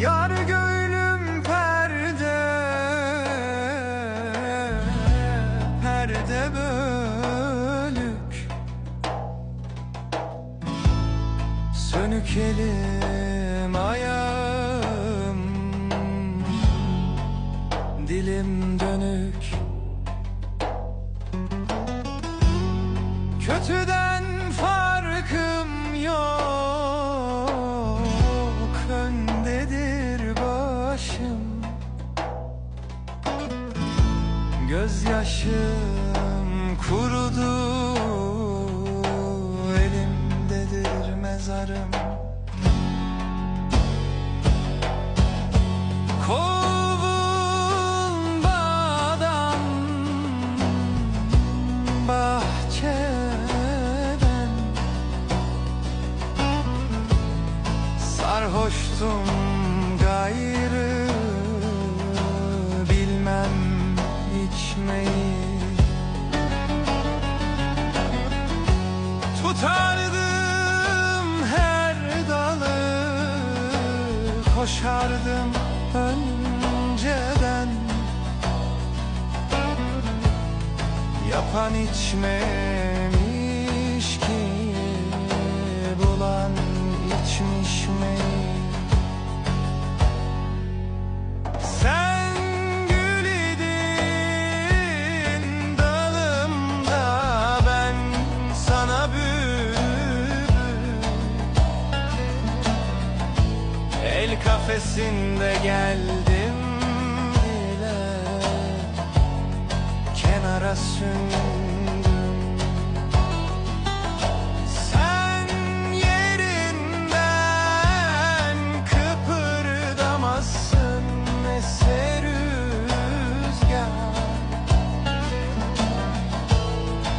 Yar göğlüm perde Perde bölük. Sönük elim ayağım Dilim dönük. Kötüden Gözyaşım kurudu Elimdedir mezarım. Kovun bağdan Bahçeden Sarhoştum Koşardım önceden Yapan içmemiş ki Bulan içmiş mi? El kafesinde geldim bile. Kenara sün